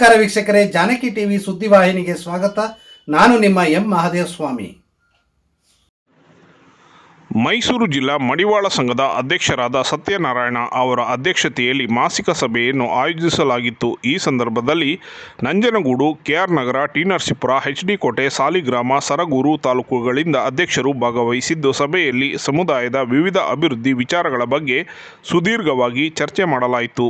ನಮಸ್ಕಾರ ವೀಕ್ಷಕರೇ, ಜಾನಕಿ ಟಿವಿ ಸುದ್ದಿವಾಹಿನಿಗೆ ಸ್ವಾಗತ. ನಾನು ನಿಮ್ಮ ಎಂ ಮಹಾದೇವ ಸ್ವಾಮಿ ಮೈಸೂರು ಜಿಲ್ಲಾ ಮಡಿವಾಳ ಸಂಘದ ಅಧ್ಯಕ್ಷರಾದ ಸತ್ಯನಾರಾಯಣ ಅವರ ಅಧ್ಯಕ್ಷತೆಯಲ್ಲಿ ಮಾಸಿಕ ಸಭೆಯನ್ನು ಆಯೋಜಿಸಲಾಗಿತ್ತು. ಈ ಸಂದರ್ಭದಲ್ಲಿ Nanjangud, K R Nagar, T. Narasipura H D Kote, Saligrama, Sargur ತಾಲೂಕುಗಳಿಂದ ಅಧ್ಯಕ್ಷರು ಭಾಗವಹಿಸಿದ್ದು, ಸಭೆಯಲ್ಲಿ ಸಮುದಾಯದ ವಿವಿಧ ಅಭಿವೃದ್ಧಿ ವಿಚಾರಗಳ ಬಗ್ಗೆ ಸುದೀರ್ಘವಾಗಿ ಚರ್ಚೆ ಮಾಡಲಾಯಿತು.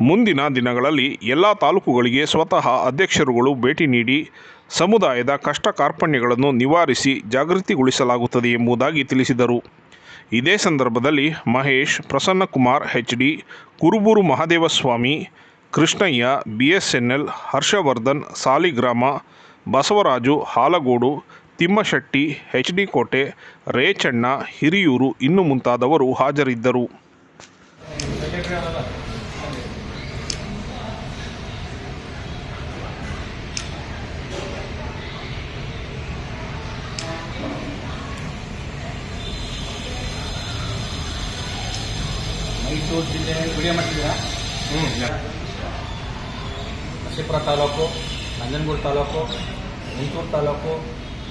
ಮುಂದಿನ ದಿನಗಳಲ್ಲಿ ಎಲ್ಲ ತಾಲೂಕುಗಳಿಗೆ ಸ್ವತಃ ಅಧ್ಯಕ್ಷರುಗಳು ಭೇಟಿ ನೀಡಿ ಸಮುದಾಯದ ಕಷ್ಟ ಕಾರ್ಪಣ್ಯಗಳನ್ನು ನಿವಾರಿಸಿ ಜಾಗೃತಿಗೊಳಿಸಲಾಗುತ್ತದೆ ಎಂಬುದಾಗಿ ತಿಳಿಸಿದರು. ಇದೇ ಸಂದರ್ಭದಲ್ಲಿ Mahesh, Prasannakumar, H D, Kurubur Mahadevaswamy, Krishnaiah, B S N L, Harshavardhan, Saligrama, Basavaraju, Halagodu, Thimmashetty, H D Kote, Rechanna, Hiriyur ಇನ್ನು ಮುಂತಾದವರು ಹಾಜರಿದ್ದರು. ವಿಡಿಯೋ ಮಾಡ್ತಿದ್ದೀರಾ Narasipura taluk Nanjangud taluk Mysuru taluk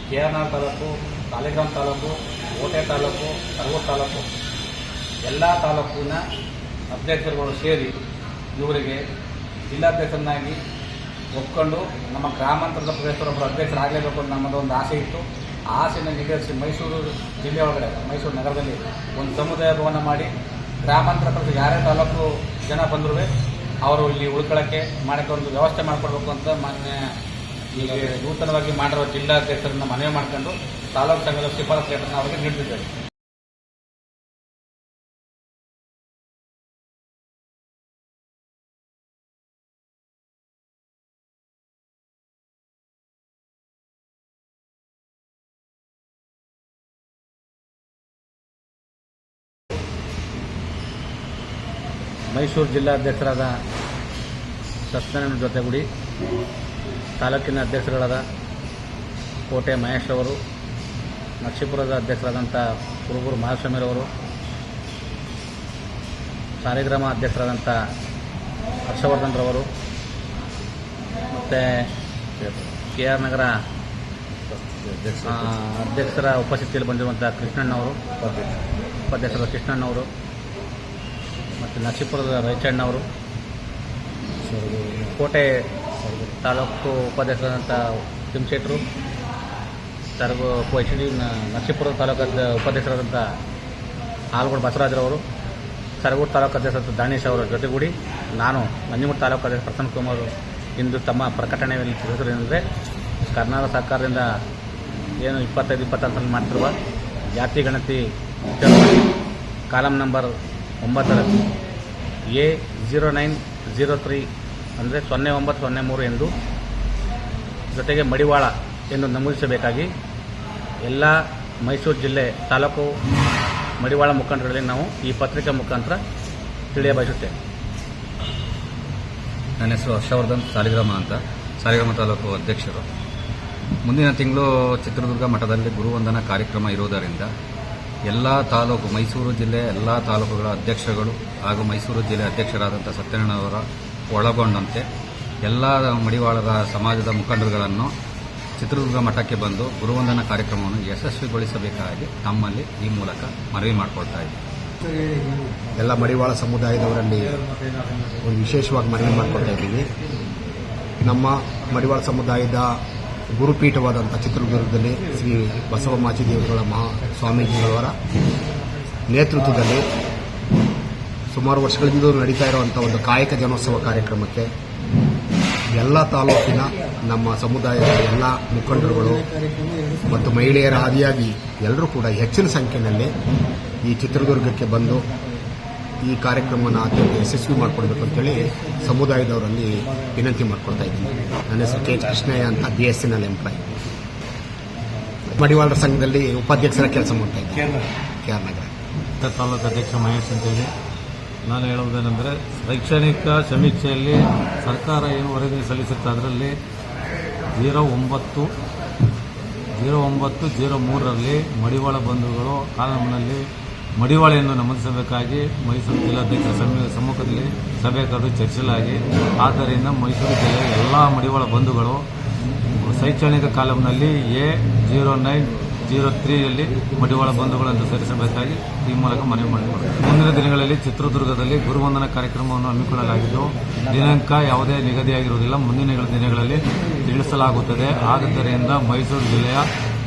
K R R taluk Saligram taluk Kote taluk Karagur taluk. ಎಲ್ಲ ತಾಲೂಕಿನ ಅಧ್ಯಕ್ಷರುಗಳು ಸೇರಿ ಇವರಿಗೆ ಜಿಲ್ಲಾಧ್ಯಕ್ಷರನ್ನಾಗಿ ಒಪ್ಕೊಂಡು ನಮ್ಮ ಗ್ರಾಮಾಂತರದ ಪ್ರದೇಶದೊಬ್ಬರು ಅಧ್ಯಕ್ಷರಾಗಲೇಬೇಕು ಅಂತ ನಮ್ಮದು ಒಂದು ಆಸೆ ಇತ್ತು. ಆ ಆಸೆಯನ್ನು ಈಡೇರಿಸಿ ಮೈಸೂರು ಜಿಲ್ಲೆಯೊಳಗಡೆ ಮೈಸೂರು ನಗರದಲ್ಲಿ ಒಂದು ಸಮುದಾಯ ಭವನ ಮಾಡಿ ಗ್ರಾಮಾಂತರ ಪ್ರದೇಶ ಯಾರೇ ತಾಲೂಕು ಜನ ಬಂದರೂ ಅವರು ಇಲ್ಲಿ ಉಳ್ಕೊಳ್ಳೋಕ್ಕೆ ಮಾಡೋಕ್ಕೆ ಒಂದು ವ್ಯವಸ್ಥೆ ಮಾಡಿಕೊಡ್ಬೇಕು ಅಂತ ಮಾನ್ಯ ಈಗ ನೂತನವಾಗಿ ಮಾಡಿರೋ ಜಿಲ್ಲಾಧ್ಯಕ್ಷರನ್ನ ಮನವಿ ಮಾಡ್ಕೊಂಡು ತಾಲೂಕು ಸಂಘದ ಶಿಫಾರಸು ಅವರಿಗೆ ನೀಡುತ್ತಿದ್ದೇವೆ ಮೈಸೂರು ಜಿಲ್ಲಾಧ್ಯಕ್ಷರಾದ ಸತ್ಯನಾರಾಯಣ ಜೊತೆಗೂಡಿ ತಾಲೂಕಿನ ಅಧ್ಯಕ್ಷರುಗಳಾದ ಕೋಟೆ ಮಹೇಶ್ ಅವರು, ನರಸೀಪುರದ ಅಧ್ಯಕ್ಷರಾದಂಥ ಕುರುಬೂರು ಮಹಾಸ್ವಾಮಿರವರು ಸಾಲಿಗ್ರಾಮ ಅಧ್ಯಕ್ಷರಾದಂಥ ಹರ್ಷವರ್ಧನ್ರವರು ಮತ್ತು ಕೆ ಆರ್ ನಗರ ಅಧ್ಯಕ್ಷರ ಉಪಸ್ಥಿತಿಯಲ್ಲಿ ಬಂದಿರುವಂಥ ಕೃಷ್ಣಣ್ಣವರು ಉಪಾಧ್ಯಕ್ಷರಾದ ಕೃಷ್ಣಣ್ಣವರು ಮತ್ತು ನರಸೀಪುರದ ರೈಚಣ್ಣವರು ಕೋಟೆ ತಾಲೂಕು ಉಪಾಧ್ಯಕ್ಷರಾದಂಥ ತಿಮ್ಶೆಟ್ರು ಸರ್ಗು ಎಚ್ ಡಿ ನರಸೀಪುರ ತಾಲೂಕು ಉಪಾಧ್ಯಕ್ಷರಾದಂಥ ಹಾಲಗೋಡು ಬಸವರಾಜರವರು. ಸರಗೂರು ತಾಲೂಕು ಅಧ್ಯಕ್ಷರಾದ ದಾನೇಶ್ ಅವರ ಜೊತೆಗೂಡಿ ನಾನು ನಂಜನಗೂಡು ತಾಲೂಕು ಅಧ್ಯಕ್ಷ ಪ್ರಸನ್ನ ಕುಮಾರ್ ಇಂದು ತಮ್ಮ ಪ್ರಕಟಣೆಯಲ್ಲಿ ತಿಳಿಸಿದ್ದೇನೆಂದರೆ ಕರ್ನಾಟಕ ಸರ್ಕಾರದಿಂದ ಏನು ಇಪ್ಪತ್ತೈದು, ಇಪ್ಪತ್ತಾರರಲ್ಲಿ ಮಾಡ್ತಿರುವ ಜಾತಿ, ಗಣತಿ ಕಾಲಂ ನಂಬರ್ ಒಂಬತ್ತರಲ್ಲಿ A zero nine zero three ಅಂದರೆ ಸೊನ್ನೆ ಒಂಬತ್ತು ಸೊನ್ನೆ ಮೂರು ಎಂದು ಜೊತೆಗೆ ಮಡಿವಾಳ ಎಂದು ನಮೂದಿಸಬೇಕಾಗಿ ಎಲ್ಲ ಮೈಸೂರು ಜಿಲ್ಲೆ ತಾಲೂಕು ಮಡಿವಾಳ ಮುಖಂಡರಲ್ಲಿ ನಾವು ಈ ಪತ್ರಿಕೆ ಮುಖಾಂತರ ತಿಳಿಯಬಯಸುತ್ತೇವೆ ನನ್ನ ಹೆಸರು ಹರ್ಷವರ್ಧನ್ ಸಾಲಿಗ್ರಾಮ ಅಂತ. ಸಾಲಿಗ್ರಾಮ ತಾಲೂಕು ಅಧ್ಯಕ್ಷರು. ಮುಂದಿನ ತಿಂಗಳು ಚಿತ್ರದುರ್ಗ ಮಠದಲ್ಲಿ ಗುರುವಂದನಾ ಕಾರ್ಯಕ್ರಮ ಇರುವುದರಿಂದ ಎಲ್ಲ ತಾಲೂಕು, ಮೈಸೂರು ಜಿಲ್ಲೆ ಎಲ್ಲ ತಾಲೂಕುಗಳ ಅಧ್ಯಕ್ಷಗಳು ಹಾಗೂ ಮೈಸೂರು ಜಿಲ್ಲೆ ಅಧ್ಯಕ್ಷರಾದಂಥ ಸತ್ಯನಾರಾಯಣ ಅವರ ಒಳಗೊಂಡಂತೆ ಎಲ್ಲ ಮಡಿವಾಳರ ಸಮಾಜದ ಮುಖಂಡರುಗಳನ್ನು ಚಿತ್ರದುರ್ಗ ಮಠಕ್ಕೆ ಬಂದು ಗುರುವಂದನ ಕಾರ್ಯಕ್ರಮವನ್ನು ಯಶಸ್ವಿಗೊಳಿಸಬೇಕಾಗಿ ತಮ್ಮಲ್ಲಿ ಈ ಮೂಲಕ ಮನವಿ ಮಾಡಿಕೊಳ್ತಾ ಇದ್ದೀವಿ ಎಲ್ಲ ಮಡಿವಾಳ ಸಮುದಾಯದವರಲ್ಲಿ ಒಂದು ವಿಶೇಷವಾಗಿ ಮನವಿ ಮಾಡಿಕೊಳ್ತಾ ಇದ್ದೀವಿ ನಮ್ಮ ಮಡಿವಾಳ ಸಮುದಾಯದ ಗುರುಪೀಠವಾದಂಥ ಚಿತ್ರದುರ್ಗದಲ್ಲಿ ಶ್ರೀ ಬಸವ ಮಾಚಿದೇವರುಗಳ ಮಹಾ ಸ್ವಾಮೀಜಿಗಳವರ ನೇತೃತ್ವದಲ್ಲಿ ಸುಮಾರು ವರ್ಷಗಳಿಂದ ನಡೀತಾ ಇರುವಂಥ ಒಂದು ಕಾಯಕ ಜನೋತ್ಸವ ಕಾರ್ಯಕ್ರಮಕ್ಕೆ ಎಲ್ಲ ತಾಲೂಕಿನ ನಮ್ಮ ಸಮುದಾಯದ ಎಲ್ಲ ಮುಖಂಡರುಗಳು ಮತ್ತು ಮಹಿಳೆಯರ ಆದಿಯಾಗಿ ಎಲ್ಲರೂ ಕೂಡ ಹೆಚ್ಚಿನ ಸಂಖ್ಯೆಯಲ್ಲಿ ಈ ಚಿತ್ರದುರ್ಗಕ್ಕೆ ಬಂದು ಈ ಕಾರ್ಯಕ್ರಮವನ್ನು ಅತ್ಯಂತ ಯಶಸ್ವಿ ಮಾಡಿಕೊಡ್ಬೇಕು ಅಂತೇಳಿ ಸಮುದಾಯದವರಲ್ಲಿ ವಿನಂತಿ ಮಾಡ್ಕೊಳ್ತಾ ಇದ್ದೀನಿ. ನನ್ನ ಹೆಸರು ಕೆ ಎಚ್ ಕೃಷ್ಣಯ್ಯ ಅಂತ B S N L employee Madivalar ಸಂಘದಲ್ಲಿ ಉಪಾಧ್ಯಕ್ಷರ ಕೆಲಸ ಮಾಡ್ತಾ ಇದ್ದೀನಿ. K R Nagar. ಉತ್ತರ ತಾಲೂಕು ಅಧ್ಯಕ್ಷ ಮಹೇಶ್ ಅಂತೇಳಿ. ನಾನು ಹೇಳುವುದೇನೆಂದರೆ ಶೈಕ್ಷಣಿಕ ಸಮೀಕ್ಷೆಯಲ್ಲಿ ಸರ್ಕಾರ ಏನು ವರದಿ ಸಲ್ಲಿಸುತ್ತೆ ಅದರಲ್ಲಿ ಜೀರೋ ಒಂಬತ್ತು ಜೀರೋ ಒಂಬತ್ತು ಜೀರೋ ಮೂರರಲ್ಲಿ ಮಡಿವಾಳ ಬಂಧುಗಳು ಕಾಲಮ್ನಲ್ಲಿ ಮಡಿವಾಳೆಯನ್ನು ನಮೂದಿಸಬೇಕಾಗಿ ಮೈಸೂರು ಜಿಲ್ಲಾಧ್ಯಕ್ಷರ ಸಮ್ಮಿ- ಸಮ್ಮುಖದಲ್ಲಿ ಸಭೆ ಕರೆದು ಚರ್ಚಿಸಲಾಗಿ ಆದ್ದರಿಂದ ಮೈಸೂರು ಜಿಲ್ಲೆಯ ಎಲ್ಲ ಮಡಿವಾಳ ಬಂಧುಗಳು ಶೈಕ್ಷಣಿಕ ಕಾಲಂನಲ್ಲಿ ಎ ಜೀರೋ ನೈನ್ ಜೀರೋ ತ್ರೀಯಲ್ಲಿ ಮಡಿವಾಳ ಬಂಧುಗಳನ್ನು ಸೇರಿಸಬೇಕಾಗಿ ಈ ಮೂಲಕ ಮನವಿ ಮಾಡಿದರು ಮುಂದಿನ ದಿನಗಳಲ್ಲಿ ಚಿತ್ರದುರ್ಗದಲ್ಲಿ ಗುರುವಂದನ ಕಾರ್ಯಕ್ರಮವನ್ನು ಹಮ್ಮಿಕೊಳ್ಳಲಾಗಿದ್ದು, ದಿನಾಂಕ ಯಾವುದೇ ನಿಗದಿಯಾಗಿರುವುದಿಲ್ಲ. ಮುಂದಿನ ದಿನಗಳಲ್ಲಿ ತಿಳಿಸಲಾಗುತ್ತದೆ. ಆದ್ದರಿಂದ ಮೈಸೂರು ಜಿಲ್ಲೆಯ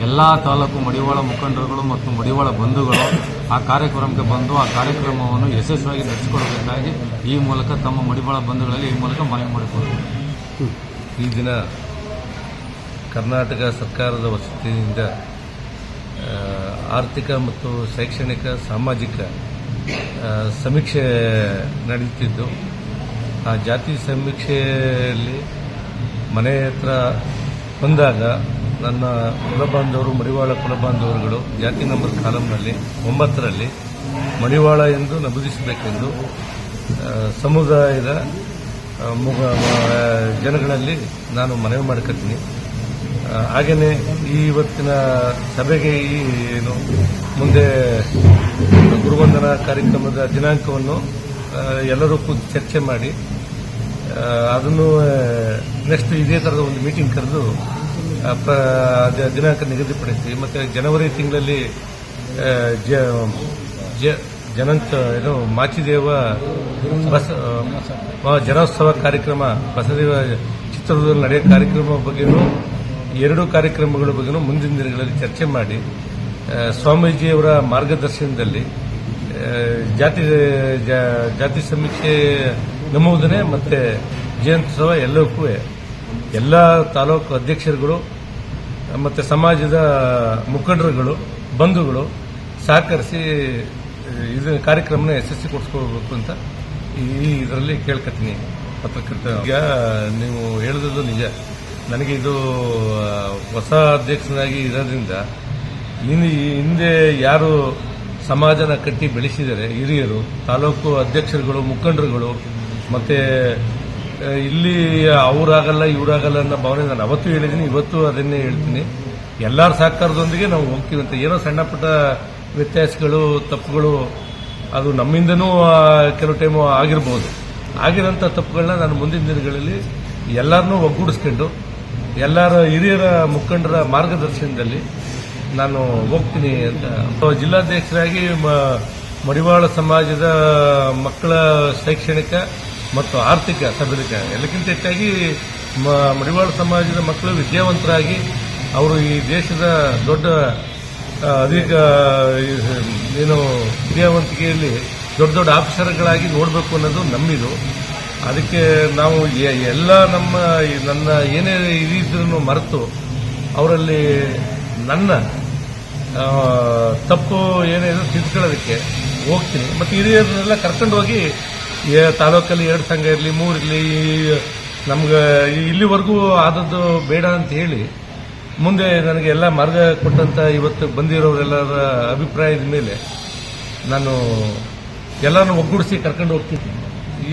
ಎಲ್ಲ ತಾಲೂಕು ಮಡಿವಾಳ ಮುಖಂಡರುಗಳು ಮತ್ತು ಮಡಿವಾಳ ಬಂಧುಗಳು ಆ ಕಾರ್ಯಕ್ರಮಕ್ಕೆ ಬಂದು ಆ ಕಾರ್ಯಕ್ರಮವನ್ನು ಯಶಸ್ವಿಯಾಗಿ ನಡೆಸಿಕೊಡಬೇಕಾಗಿ ಈ ಮೂಲಕ ತಮ್ಮ ಮಡಿವಾಳ ಬಂಧುಗಳಲ್ಲಿ ಈ ಮೂಲಕ ಮನವಿ ಮಾಡಿಕೊಳ್ಳುತ್ತೇವೆ ಈ ದಿನ ಕರ್ನಾಟಕ ಸರ್ಕಾರದ ವಸತಿಯಿಂದ ಆರ್ಥಿಕ ಮತ್ತು ಶೈಕ್ಷಣಿಕ, ಸಾಮಾಜಿಕ ಸಮೀಕ್ಷೆ ನಡೆಯುತ್ತಿದ್ದು ಆ ಜಾತಿ ಸಮೀಕ್ಷೆಯಲ್ಲಿ ಮನೆ ಹತ್ರ ಬಂದಾಗ ನನ್ನ ಕುಲಬಾಂಧವರು, ಮಡಿವಾಳ ಕುಲಬಾಂಧವರುಗಳು, ಜಾತಿ ನಂಬರ್ ಕಾಲಂನಲ್ಲಿ ಒಂಬತ್ತರಲ್ಲಿ ಮಡಿವಾಳ ಎಂದು ನಮೂದಿಸಬೇಕೆಂದು ಸಮುದಾಯದ ಜನಗಳಲ್ಲಿ ನಾನು ಮನವಿ ಮಾಡ್ಕೊತೀನಿ ಹಾಗೆಯೇ ಈ ಇವತ್ತಿನ ಸಭೆಗೆ ಈ, ಏನು, ಮುಂದೆ ಗುರುವಂದನಾ ಕಾರ್ಯಕ್ರಮದ ದಿನಾಂಕವನ್ನು ಎಲ್ಲರೂ ಕೂತು ಚರ್ಚೆ ಮಾಡಿ ಅದನ್ನು ನೆಕ್ಸ್ಟ್ ಇದೇ ಥರದ ಒಂದು ಮೀಟಿಂಗ್ ಕರೆದು ದಿನಾಂಕ ನಿಗದಿಪಡಿಸಿ, ಮತ್ತು ಜನವರಿ ತಿಂಗಳಲ್ಲಿ ಜ ಜನಂತ ಏನು ಮಾಚಿದೇವ ಬಸ ಜನೋತ್ಸವ ಕಾರ್ಯಕ್ರಮ, ಬಸದೇವ ಚಿತ್ರದುರ್ಗದಲ್ಲಿ ನಡೆಯೋ ಕಾರ್ಯಕ್ರಮ ಬಗ್ಗೆಯೂ ಎರಡು ಕಾರ್ಯಕ್ರಮಗಳ ಬಗ್ಗೆಯೂ ಮುಂದಿನ ದಿನಗಳಲ್ಲಿ ಚರ್ಚೆ ಮಾಡಿ ಸ್ವಾಮೀಜಿಯವರ ಮಾರ್ಗದರ್ಶನದಲ್ಲಿ ಜಾತಿ ಜಾತಿ ಸಮೀಕ್ಷೆ ನಮೂದನೆ ಮತ್ತೆ ಜಯಂತ್ಸವ ಎಲ್ಲಕ್ಕೂ ಎಲ್ಲ ತಾಲೂಕು ಅಧ್ಯಕ್ಷರುಗಳು, ಮತ್ತು ಸಮಾಜದ ಮುಖಂಡರುಗಳು, ಬಂಧುಗಳು ಸಹಕರಿಸಿ ಇದು ಕಾರ್ಯಕ್ರಮನ ಯಶಸ್ವಿಗೊಳಿಸ್ಕೋಬೇಕು ಅಂತ ಈ ಇದರಲ್ಲಿ ಕೇಳ್ಕೊತೀನಿ ಪತ್ರಕರ್ತ. ಈಗ ನೀವು ಹೇಳಿದ್ರು ನಿಜ. ನನಗೆ ಇದು ಹೊಸ ಅಧ್ಯಕ್ಷನಾಗಿ ಇರೋದ್ರಿಂದ ಇನ್ನು ಹಿಂದೆ ಯಾರು ಸಮಾಜನ ಕಟ್ಟಿ ಬೆಳೆಸಿದರೆ ಹಿರಿಯರು, ತಾಲೂಕು ಅಧ್ಯಕ್ಷರುಗಳು, ಮುಖಂಡರುಗಳು, ಮತ್ತೆ ಇಲ್ಲಿ ಅವರಾಗಲ್ಲ, ಇವರಾಗಲ್ಲ ಅನ್ನೋ ಭಾವನೆ ನಾನು ಅವತ್ತು ಹೇಳಿದ್ದೀನಿ, ಇವತ್ತು ಅದನ್ನೇ ಹೇಳ್ತೀನಿ. ಎಲ್ಲರ ಸಹಕಾರದೊಂದಿಗೆ ನಾವು ಹೋಗ್ತೀವಿ ಅಂತ. ಏನೋ ಸಣ್ಣ ಪುಟ್ಟ ವ್ಯತ್ಯಾಸಗಳು, ತಪ್ಪುಗಳು, ಅದು ನಮ್ಮಿಂದನೂ ಕೆಲವು ಟೈಮು ಆಗಿರ್ಬೋದು. ಆಗಿರೋಂಥ ತಪ್ಪುಗಳನ್ನ ನಾನು ಮುಂದಿನ ದಿನಗಳಲ್ಲಿ ಎಲ್ಲರನ್ನೂ ಒಗ್ಗೂಡಿಸ್ಕೊಂಡು, ಎಲ್ಲರ ಹಿರಿಯರ ಮುಖಂಡರ ಮಾರ್ಗದರ್ಶನದಲ್ಲಿ ನಾನು ಹೋಗ್ತೀನಿ ಅಂತ. ಜಿಲ್ಲಾಧ್ಯಕ್ಷರಾಗಿ ಮಡಿವಾಳ ಸಮಾಜದ ಮಕ್ಕಳ ಶೈಕ್ಷಣಿಕ ಮತ್ತು ಆರ್ಥಿಕ ಸಬಲೀಕರಣ ಎಲ್ಲಕ್ಕಿಂತ ಹೆಚ್ಚಾಗಿ ಮಡಿವಾಳ ಸಮಾಜದ ಮಕ್ಕಳು ವಿದ್ಯಾವಂತರಾಗಿ ಅವರು ಈ ದೇಶದ ದೊಡ್ಡ ಅಧಿಕ ಏನು, ವಿದ್ಯಾವಂತಿಕೆಯಲ್ಲಿ ದೊಡ್ಡ ದೊಡ್ಡ ಆಫೀಸರ್ಗಳಾಗಿ ನೋಡಬೇಕು ಅನ್ನೋದು ನಮ್ಮಿದು. ಅದಕ್ಕೆ ನಾವು ಎಲ್ಲ ನಮ್ಮ ನನ್ನ ಏನೇ ಇದಿದ್ರೂ ಮರೆತು ಅವರಲ್ಲಿ ನನ್ನ ತಪ್ಪು ತಪ್ಪು ಏನಿದೆ ತಿದ್ಕೊಳ್ಳೋದಕ್ಕೆ ಹೋಗ್ತೀನಿ. ಮತ್ತು ಹಿರಿಯರನ್ನೆಲ್ಲ ಕರ್ಕೊಂಡು ಹೋಗಿ ತಾಲೂಕಲ್ಲಿ ಎರಡು ಸಂಘ ಇರಲಿ, ಮೂರು ಇರಲಿ ನಮ್ಗೆ ಇಲ್ಲಿವರೆಗೂ ಆದದ್ದು ಬೇಡ ಅಂತ ಹೇಳಿ, ಮುಂದೆ ನನಗೆ ಎಲ್ಲ ಮಾರ್ಗ ಕೊಟ್ಟಂತ ಇವತ್ತು ಬಂದಿರೋರೆಲ್ಲರ ಅಭಿಪ್ರಾಯದ ಮೇಲೆ ನಾನು ಎಲ್ಲರನ್ನು ಒಗ್ಗೂಡಿಸಿ ಕರ್ಕೊಂಡು ಹೋಗ್ತೀನಿ.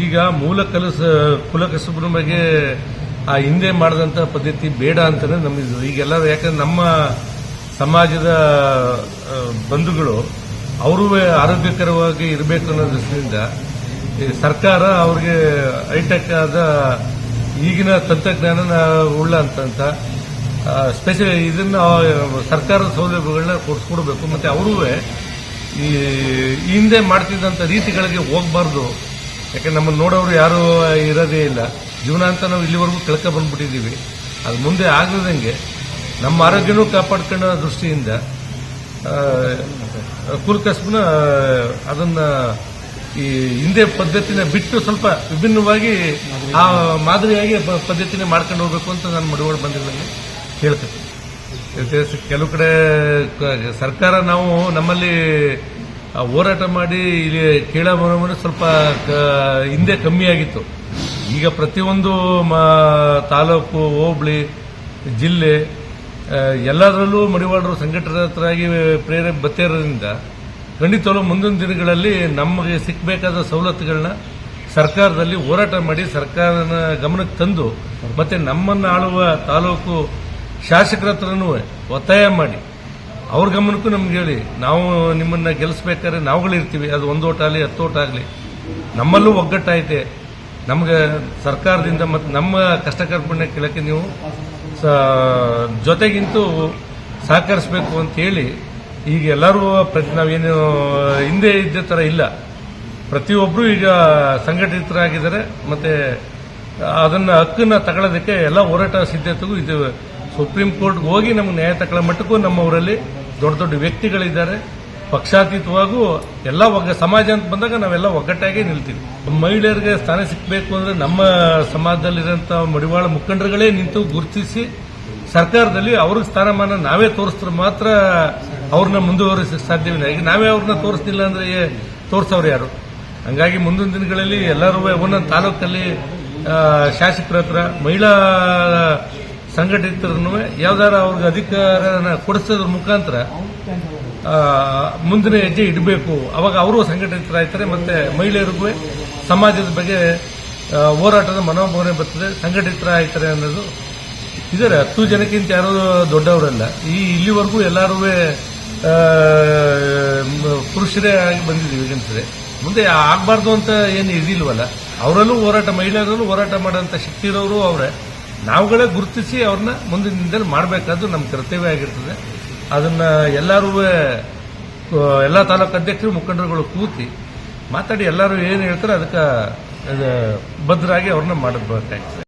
ಈಗ ಮೂಲ ಕಲಸ ಕುಲಕಸುಬರ ಬಗ್ಗೆ ಆ ಹಿಂದೆ ಮಾಡಿದಂಥ ಪದ್ಧತಿ ಬೇಡ ಅಂತಲೇ ನಮ್ಮಿದ್ದು ಈಗೆಲ್ಲರೂ ಯಾಕಂದ್ರೆ ನಮ್ಮ ಸಮಾಜದ ಬಂಧುಗಳು, ಅವರೂ ಆರೋಗ್ಯಕರವಾಗಿ ಇರಬೇಕು ಅನ್ನೋ ದೃಷ್ಟಿಯಿಂದ ಸರ್ಕಾರ ಅವ್ರಿಗೆ ಹೈಟೆಕ್ ಆದ ಈಗಿನ ತಂತ್ರಜ್ಞಾನ ಉಳ್ಳ ಅಂತಂತ ಸ್ಪೆಷಲ್ ಇದನ್ನ ಸರ್ಕಾರದ ಸೌಲಭ್ಯಗಳನ್ನ ಕೊಡಿಸ್ಕೊಡ್ಬೇಕು. ಮತ್ತೆ ಅವರೂ ಈ ಹಿಂದೆ ಮಾಡ್ತಿದ್ದಂಥ ರೀತಿಗಳಿಗೆ ಹೋಗಬಾರ್ದು. ಯಾಕೆ ನಮ್ಮನ್ನು ನೋಡೋರು ಯಾರು ಇರೋದೇ ಇಲ್ಲ. ಜೀವನ ಅಂತ ನಾವು ಇಲ್ಲಿವರೆಗೂ ಕಳ್ಕ ಬಂದ್ಬಿಟ್ಟಿದ್ದೀವಿ. ಅದು ಮುಂದೆ ಆಗದಂಗೆ ನಮ್ಮ ಆರೋಗ್ಯನೂ ಕಾಪಾಡ್ಕೊಳ್ಳೋ ದೃಷ್ಟಿಯಿಂದ ಅದನ್ನು ಅದನ್ನ ಈ ಹಿಂದೆ ಪದ್ಧತಿನ ಬಿಟ್ಟು ಸ್ವಲ್ಪ ವಿಭಿನ್ನವಾಗಿ ಆ ಮಾದರಿಯಾಗಿ ಪದ್ಧತಿನ ಮಾಡ್ಕೊಂಡು ಹೋಗ್ಬೇಕು ಅಂತ ನಾನು ಮಡಿವಾಳ ಬಂದಿರಲ್ಲಿ ಹೇಳ್ತೇನೆ. ಕೆಲವು ಕಡೆ ಸರ್ಕಾರ ನಾವು ನಮ್ಮಲ್ಲಿ ಹೋರಾಟ ಮಾಡಿ ಇಲ್ಲಿ ಕೇಳ ಸ್ವಲ್ಪ ಹಿಂದೆ ಕಮ್ಮಿಯಾಗಿತ್ತು ಈಗ ಪ್ರತಿಯೊಂದು ತಾಲೂಕು, ಹೋಬಳಿ, ಜಿಲ್ಲೆ ಎಲ್ಲದರಲ್ಲೂ ಮಡಿವಾಳರು ಸಂಘಟನಾಗಿ ಪ್ರೇರೇಪ ಬತ್ತೇ ಖಂಡಿತವಾಗ್ಲೂ ಮುಂದಿನ ದಿನಗಳಲ್ಲಿ ನಮಗೆ ಸಿಕ್ಕಬೇಕಾದ ಸವಲತ್ತುಗಳನ್ನ ಸರ್ಕಾರದಲ್ಲಿ ಹೋರಾಟ ಮಾಡಿ ಸರ್ಕಾರನ ಗಮನಕ್ಕೆ ತಂದು ಮತ್ತೆ ನಮ್ಮನ್ನು ಆಳುವ ತಾಲೂಕು ಶಾಸಕರ ಹತ್ರನೂ ಒತ್ತಾಯ ಮಾಡಿ. ಅವ್ರ ಗಮನಕ್ಕೂ ನಮ್ಗೆ ಹೇಳಿ, ನಾವು ನಿಮ್ಮನ್ನ ಗೆಲ್ಲಿಸ್ಬೇಕಾದ್ರೆ ನಾವುಗಳಿರ್ತೀವಿ ಅದು ಒಂದು ಓಟ ಆಗಲಿ, ಹತ್ತು ಓಟ ಆಗಲಿ. ನಮ್ಮಲ್ಲೂ ಒಗ್ಗಟ್ಟಾಯಿತೆ. ನಮ್ಗೆ ಸರ್ಕಾರದಿಂದ ಮತ್ತು ನಮ್ಮ ಕಷ್ಟ ಕಾರ್ಪಣ್ಯ ಕೇಳಕ್ಕೆ ನೀವು ಜೊತೆಗಿಂತೂ ಸಹಕರಿಸಬೇಕು ಅಂತ ಹೇಳಿ ಈಗ ಎಲ್ಲರೂ ಪ್ರತಿ ನಾವೇನು ಹಿಂದೆ ಇದ್ದ ಥರ ಇಲ್ಲ. ಪ್ರತಿಯೊಬ್ಬರು ಈಗ ಸಂಘಟಿತರಾಗಿದ್ದಾರೆ, ಮತ್ತೆ ಅದನ್ನ ಹಕ್ಕನ್ನ ತಗೊಳ್ಳೋದಕ್ಕೆ ಎಲ್ಲ ಹೋರಾಟ ಸಿದ್ಧತೆಗೂ ಇದು ಸುಪ್ರೀಂ ಕೋರ್ಟ್ಗೆ ಹೋಗಿ ನಮ್ಗೆ ನ್ಯಾಯ ತಗೊಳ್ಳೋ ಮಟ್ಟಕ್ಕೂ ನಮ್ಮವರಲ್ಲಿ ದೊಡ್ಡ ದೊಡ್ಡ ವ್ಯಕ್ತಿಗಳಿದ್ದಾರೆ. ಪಕ್ಷಾತೀತವಾಗೂ ಎಲ್ಲ ಒಗ್ಗ, ಸಮಾಜ ಅಂತ ಬಂದಾಗ ನಾವೆಲ್ಲ ಒಗ್ಗಟ್ಟಾಗಿ ನಿಲ್ತೀವಿ. ಮಹಿಳೆಯರಿಗೆ ಸ್ಥಾನ ಸಿಕ್ಕಬೇಕು ಅಂದ್ರೆ ನಮ್ಮ ಸಮಾಜದಲ್ಲಿರೋಂಥ ಮಡಿವಾಳ ಮುಖಂಡರುಗಳೇ ನಿಂತು ಗುರುತಿಸಿ ಸರ್ಕಾರದಲ್ಲಿ ಅವ್ರಿಗೆ ಸ್ಥಾನಮಾನ ನಾವೇ ತೋರಿಸಿದ್ರೆ ಮಾತ್ರ ಅವ್ರನ್ನ ಮುಂದುವರಿಸಕ್ಕೆ ಸಾಧ್ಯವಿಲ್ಲ. ಈಗ ನಾವೇ ಅವ್ರನ್ನ ತೋರಿಸ್ತಿಲ್ಲ ಅಂದ್ರೆ ತೋರಿಸೋರು ಯಾರು? ಹಂಗಾಗಿ ಮುಂದಿನ ದಿನಗಳಲ್ಲಿ ಎಲ್ಲರೂ ಒಂದೊಂದು ತಾಲೂಕಲ್ಲಿ ಶಾಸಕರ ಹತ್ರ, ಮಹಿಳಾ ಸಂಘಟಿತರನ್ನು ಯಾವ್ದಾರ ಅವ್ರಿಗೆ ಅಧಿಕಾರನ ಕೊಡಿಸೋದ್ರ ಮುಖಾಂತರ ಮುಂದಿನ ಹೆಜ್ಜೆ ಇಡಬೇಕು. ಅವಾಗ ಅವರು ಸಂಘಟಿತರಾಗ್ತಾರೆ ಮತ್ತೆ ಮಹಿಳೆಯರಿಗೂ ಸಮಾಜದ ಬಗ್ಗೆ ಹೋರಾಟದ ಮನೋಭಾವನೆ ಬರ್ತದೆ. ಸಂಘಟಿತರಾಗ್ತಾರೆ ಅನ್ನೋದು. ಇದರ, ಹತ್ತು ಜನಕ್ಕಿಂತ ಯಾರು ದೊಡ್ಡವರಲ್ಲ. ಈ ಇಲ್ಲಿವರೆಗೂ ಎಲ್ಲರೂ ಪುರುಷರೇ ಆಗಿ ಬಂದಿದ್ದೀವಿ ಗಂಡಸರೇ ಮುಂದೆ ಆಗಬಾರ್ದು ಅಂತ ಏನು ಇದಿಲ್ವಲ್ಲ ಅವರಲ್ಲೂ ಹೋರಾಟ, ಮಹಿಳೆಯರಲ್ಲೂ ಹೋರಾಟ ಮಾಡೋಂಥ ಶಕ್ತಿ ಇರೋರು ಅವರೇ. ನಾವುಗಳೇ ಗುರುತಿಸಿ ಅವ್ರನ್ನ ಮುಂದಿನ ದಿನದಲ್ಲಿ ಮಾಡಬೇಕಾದ್ದು ನಮ್ಮ ಕರ್ತವ್ಯ ಆಗಿರ್ತದೆ. ಅದನ್ನ ಎಲ್ಲರೂ ಎಲ್ಲ ತಾಲೂಕು ಅಧ್ಯಕ್ಷರು, ಮುಖಂಡರುಗಳು ಕೂತಿ ಮಾತಾಡಿ ಎಲ್ಲರೂ ಏನು ಹೇಳ್ತಾರೆ ಅದಕ್ಕೆ, ಅದು ಬದ್ಧರಾಗಿ ಅವ್ರನ್ನ ಮಾಡಬೇಕಾಗ್ತದೆ